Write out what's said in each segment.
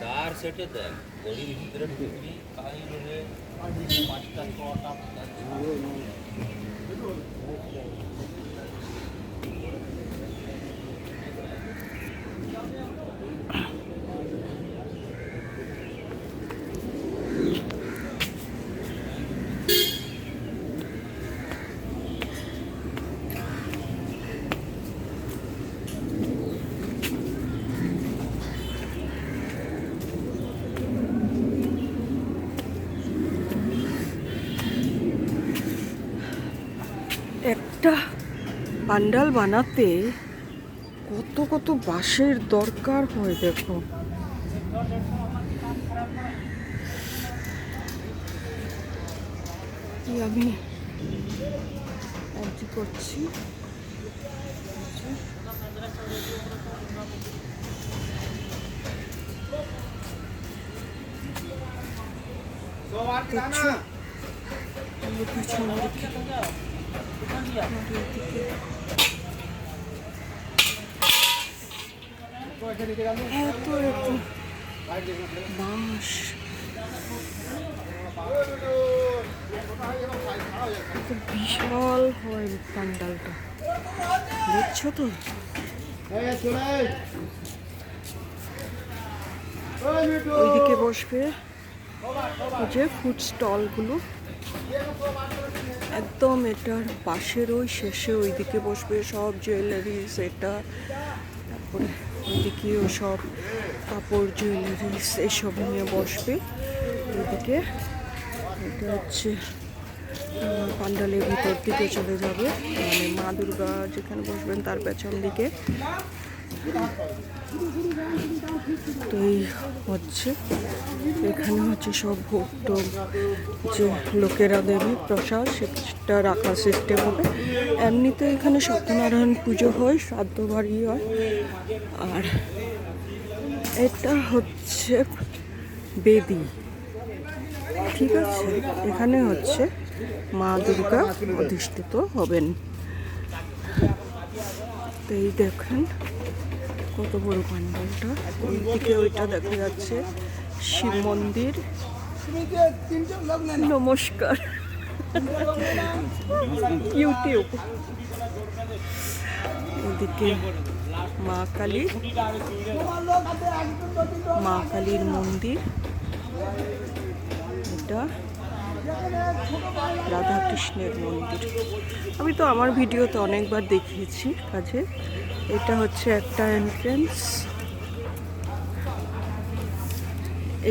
তার সেটেতে গরিব ভিতরে ঢুকলি কাহিল হলে পাঁচটা ছটা Thank you. একটা পান্ডাল বানাতে কত কত বাঁশের দরকার হয় দেখো। আমি এন্ট্রি করছি? দিকে এত এত বাঁশ বিশাল হয় পান্ডালটা দেখছ তো? ওইদিকে বসবে। যে ফুড স্টলগুলো একদম এটার পাশের ওই শেষে ওইদিকে বসবে সব জুয়েলারিস এটা, তারপরে ওইদিকেও সব কাপড় জুয়েলারিস এসব নিয়ে বসবে। ওইদিকে এটা হচ্ছে পান্ডালের ভিতর দিকে চলে যাবে। মানে মা দুর্গা যেখানে বসবেন তার পেছন দিকে। তো এই হচ্ছে, এখানে হচ্ছে সব ভোগ টোগ যে লোকেরা দেবে, প্রসাদ, সেটা রাখার সিস্টেম হবে। এমনিতে এখানে সত্যনারায়ণ পুজো হয়, শ্রাদ্ধ বাড়ি হয়। আর এটা হচ্ছে বেদি। ঠিক আছে? এখানে হচ্ছে মা দুর্গা অধিষ্ঠিত হবেন। তো এই দেখেন, কত বড় পান্ডালটা ওইদিকে ওইটা দেখা যাচ্ছে, শিব মন্দির। নমস্কার। ইউটিউব। ওদিকে মা কালী। মা কালীর মন্দির। এটা রাধা কৃষ্ণের মন্দির। আমি তো আমার ভিডিওতে অনেকবার দেখিয়েছি কাজে। এটা হচ্ছে একটা এন্ট্রেন্স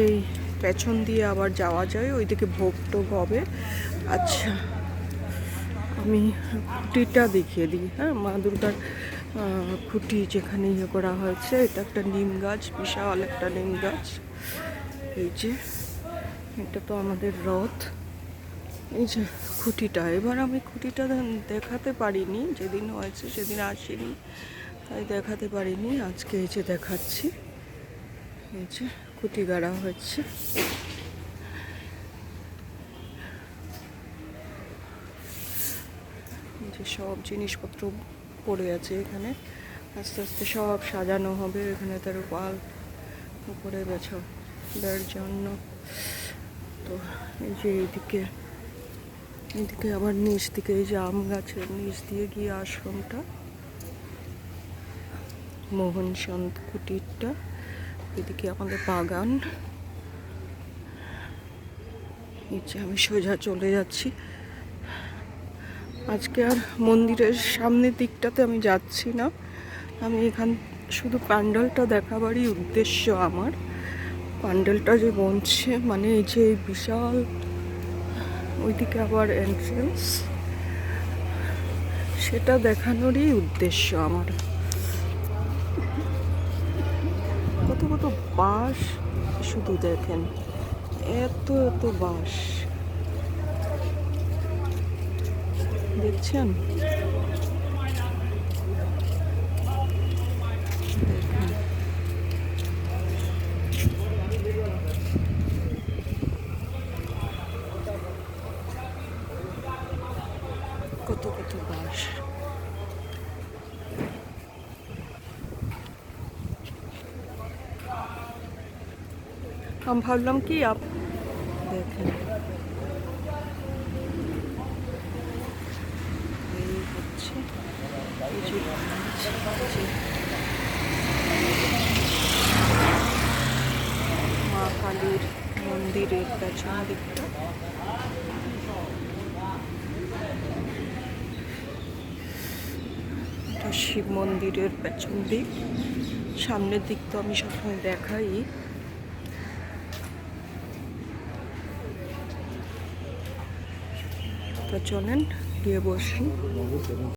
এই পেছন দিয়ে আবার যাওয়া যায়, ওইদিকে ভোগ টোগ হবে। আচ্ছা আমি খুঁটিটা দেখিয়ে দিই। হ্যাঁ মা দুর্গার খুঁটি যেখানে ইয়ে করা হয়েছে, এটা একটা নিম গাছ, বিশাল একটা নিম গাছ। এই যে, এটা তো আমাদের রথ। এই যে খুঁটিটা, এবার আমি খুঁটিটা দেখাতে পারিনি, যেদিন হয়েছে সেদিন আসিনি, তাই দেখাতে পারিনি, আজকে এই যে দেখাচ্ছি। এই যে খুঁটি গাড়া হচ্ছে যে সব জিনিসপত্র পড়ে আছে এখানে, আস্তে আস্তে সব সাজানো হবে, এখানে তার পাল উপরে দেওয়ার জন্য। তো এই যে এইদিকে এদিকে আবার নিচ দিকে এই যে আম গাছের নিচ দিয়ে গিয়ে আশ্রমটা। মোহন সন্ত কুটিরটা, এদিকে আমাদের বাগান। নিচে আমি সোজা চলে যাচ্ছি। আজকে আর মন্দিরের সামনের দিকটাতে আমি যাচ্ছি না। আমি এখান, শুধু প্যান্ডেলটা দেখাবারই উদ্দেশ্য আমার। প্যান্ডেলটা যে বনছে মানে এই যে বিশাল ওইদিকে আবার এন্ট্রেন্স সেটা দেখানোরই উদ্দেশ্য আমার। কত কত বাস শুধু দেখেন, এত এত বাস দেখছেন দেখুন। কত কত আমি ভাবলাম কি আপ দেখেন। এই হচ্ছে মা কালীর মন্দিরের পেছন দিকটা। শিব মন্দিরের পেছন দিক। সামনের দিক তো আমি সবসময় দেখাই। তো চলেন গিয়ে বসি।